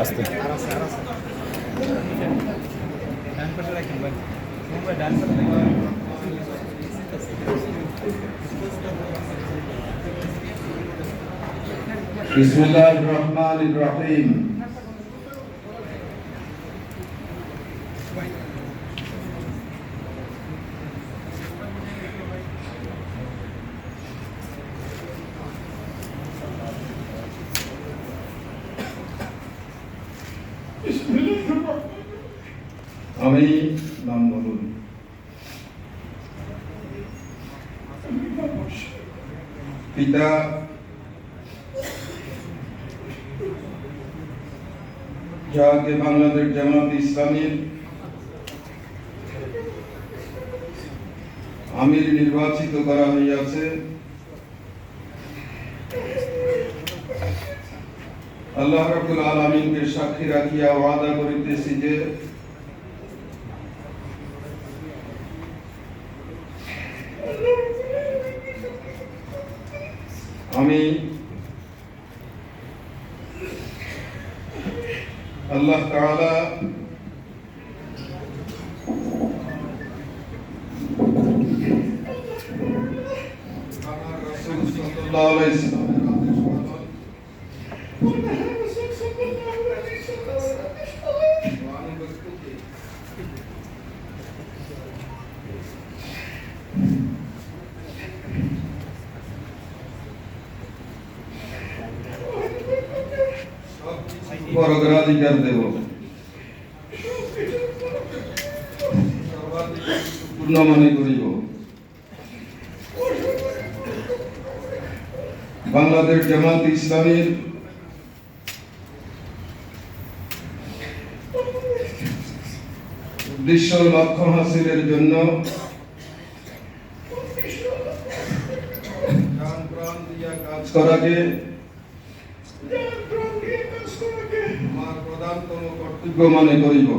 Pasti. Aras, aras. Dancer Bismillahirrahmanirrahim. আমি নাম বলুন। পিতা যাকে বাংলাদেশ জামাত ইসলামীর আমির নির্বাচিত করা হইয়াছে আল্লাহ রাব্বুল আলামিনকে সাক্ষী রাখিয়া ওয়াদা করিতেছি যে আমি আল্লাহ তাআলা আমার রাসূল সাল্লাল্লাহু আলাইহি অগ্রাধিকার দেব। পূর্ণ মনে করিব। বাংলাদেশ জামাত ইসলামীর উদ্দেশ্য লক্ষ্য হাসিলের জন্য কাজ করাকে মনে করিব।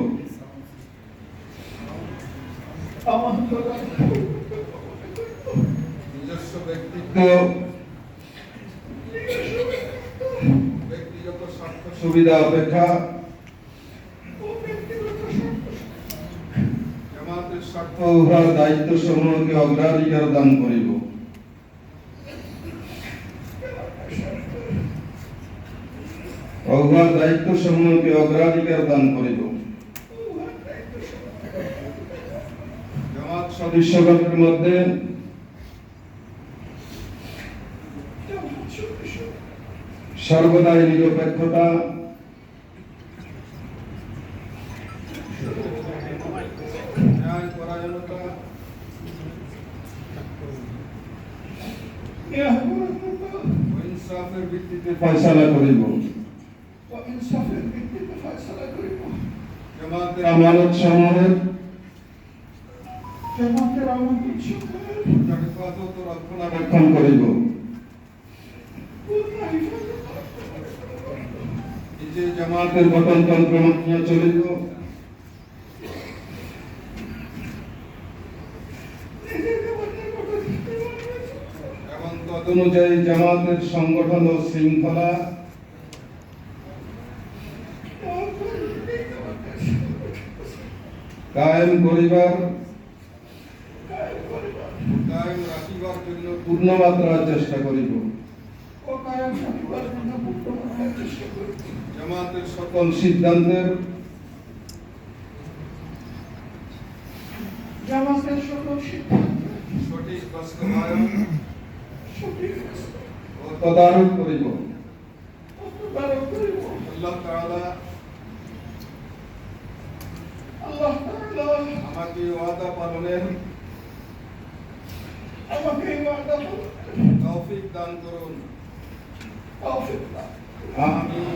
নিজস্ব ব্যক্তিত্ব ব্যক্তিগত স্বার্থ সুবিধা অপেক্ষা। জামাতের স্বার্থ উহার দায়িত্ব সমূহকে অগ্রাধিকার দান করিব। উহার দায়িত্ব সমূহকে অগ্রাধিকার দান করিব। জামাত সদস্যগণের মধ্যে সর্বদাই নিরপেক্ষতা ন্যায়পরায়ণতা ও ইনসাফের ভিত্তিতে ফয়সালা করিব জামাতের আমানত যথাযথ রক্ষণাবেক্ষণ করিব জামাতের গঠনতন্ত্র মানিয়া চলিব এবং তদনুযায়ী জামাতের সংগঠন ও শৃঙ্খলা কায়েম করিবার কায়েম রাখিবার জন্য পূর্ণ মাত্রার চেষ্টা করিব। জামাতের সকল সিদ্ধান্তের জামাতের সকল সঠিক বাস্তবায়ন তদারক করিব। তদারক করিব। আল্লাহ তাআলা আল্লাহ তাআলা আমাকে ওয়াদা পালনের আমাকে ওয়াদা করুন। তৌফিক দান করুন তৌফিক দান। আমিন